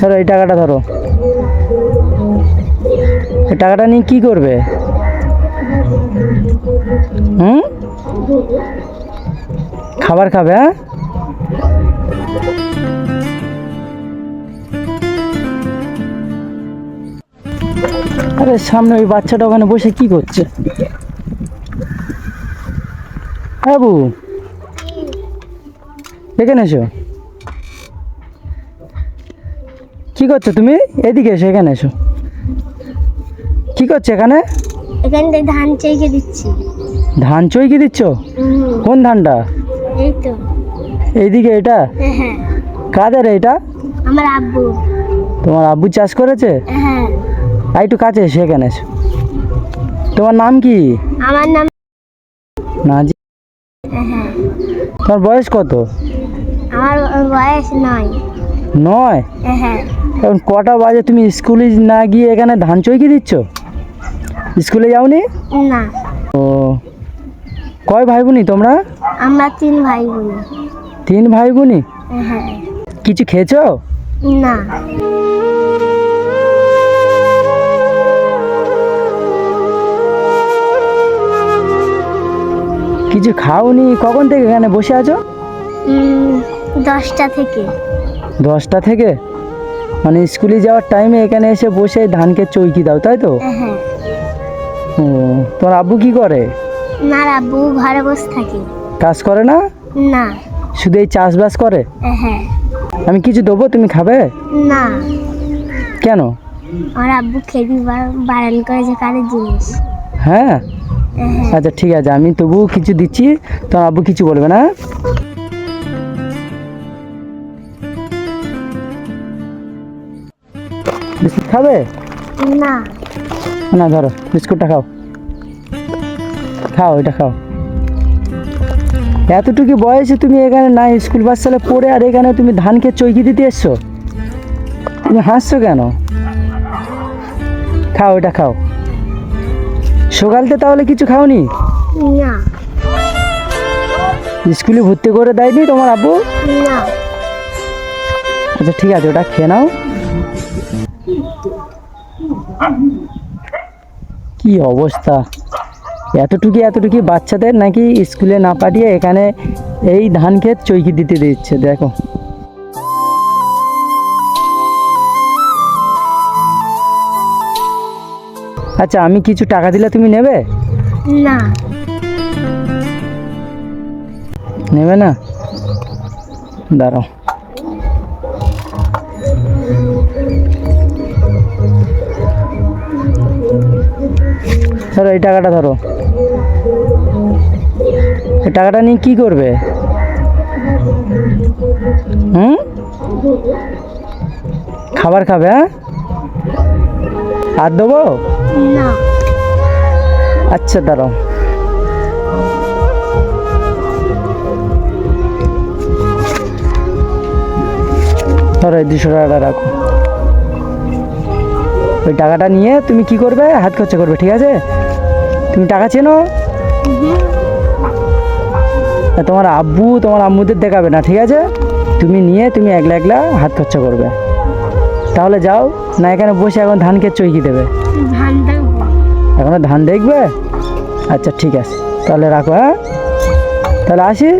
Sir এই টাকাটা ধরো। এই টাকাটা নিয়ে কি করবে? হুম? খাবার খাবে হ্যাঁ? আরে, সামনে ওই বাচ্চাটা ওখানে বসে কি করছে? হ্যাঁ বাবু, এখানে এসো। কি করছ তুমি? এদিকে এসো এখানে এসো। কি করছ এখানে? এখান থেকে ধান চেকে দিচ্ছি। ধান চৈকি দিচ্ছ? কোন ধানটা? এই তো। এইদিকে এটা? হ্যাঁ হ্যাঁ। কাদের এটা? আমার আব্বু। তোমার আব্বু চাষ করেছে? হ্যাঁ। আর একটু কাছে এসো এখানে এসো। তোমার নাম কি? আমার নাম নাজি। হ্যাঁ তোমার বয়স কত? আমার বয়স নয়। নয়? হ্যাঁ। এখন কটা বাজে? তুমি স্কুলে না গিয়ে এখানে ধান চৈকি দিচ্ছ? স্কুলে যাওনি? না। ও। কয় ভাই বোনি তোমরা? আমরা তিন ভাই বোন তিন ভাই বোনি হ্যাঁ। কিছু খেয়েছো? না। কিছু খাওনি? কখন থেকে এখানে বসে আছো? দশটা থেকে। দশটা থেকে? মানে স্কুলে যাওয়ার টাইমে এখানে এসে বসে ধানকে চৈকি দাও তাই তো? হ্যাঁ ও তোমার আব্বু কি করে? আমার আব্বু ঘরে বসে থাকে। কাজ করে না? না। শুধু এই চাষবাস করে? হ্যাঁ আমি কিছু দেবো তুমি খাবে? না। কেন? আমার আব্বু খেবি বারণ করেছে জিনিস। হ্যাঁ? হ্যাঁ আচ্ছা ঠিক আছে আমি তবুও কিছু দিচ্ছি তোমার আব্বু কিছু বলবে না বিস্কুট খাবে? না। না ধরো বিস্কুটটা খাও। খাও এটা খাও। এতটুকু বয়সে তুমি এখানে না স্কুল বাস চালে পড়ে আর এখানে তুমি ধানকে চৈকি দিতে এসছো? তুমি হাসছো কেন? খাও এটা খাও। সকালতে তাহলে কিছু খাওনি? না। স্কুলে ভর্তি করে দেয়নি তোমার আব্বু? না। আচ্ছা ঠিক আছে ওটা খেয়ে নাও। কি অবস্থা? এতটুকু এতটুকু বাচ্চাদের নাকি স্কুলে না পাঠিয়ে এখানে এই ধান ক্ষেত চৈকি দিতে দিচ্ছে দেখো। আচ্ছা আমি কিছু টাকা দিলে তুমি নেবে? না। নেবে না? দাঁড়াও। ধরো এই টাকাটা ধরো। এই টাকাটা নিয়ে কি করবে? হুম? খাবার খাবে হ্যাঁ? আর দেবো? আচ্ছা দাঁড়াও। ধরো এই দুশো টাকাটা রাখো। ওই টাকাটা নিয়ে তুমি কি করবে? হাত খরচা করবে ঠিক আছে? তুমি টাকা চেনো? তোমার আব্বু তোমার আম্মুদের দেখাবে না ঠিক আছে? তুমি নিয়ে তুমি একলা একলা হাত খরচা করবে। তাহলে যাও না এখানে বসে এখন ধানকে চৈকি দেবো? এখনও ধান দেখবে? আচ্ছা ঠিক আছে। তাহলে রাখো হ্যাঁ? তাহলে আসি।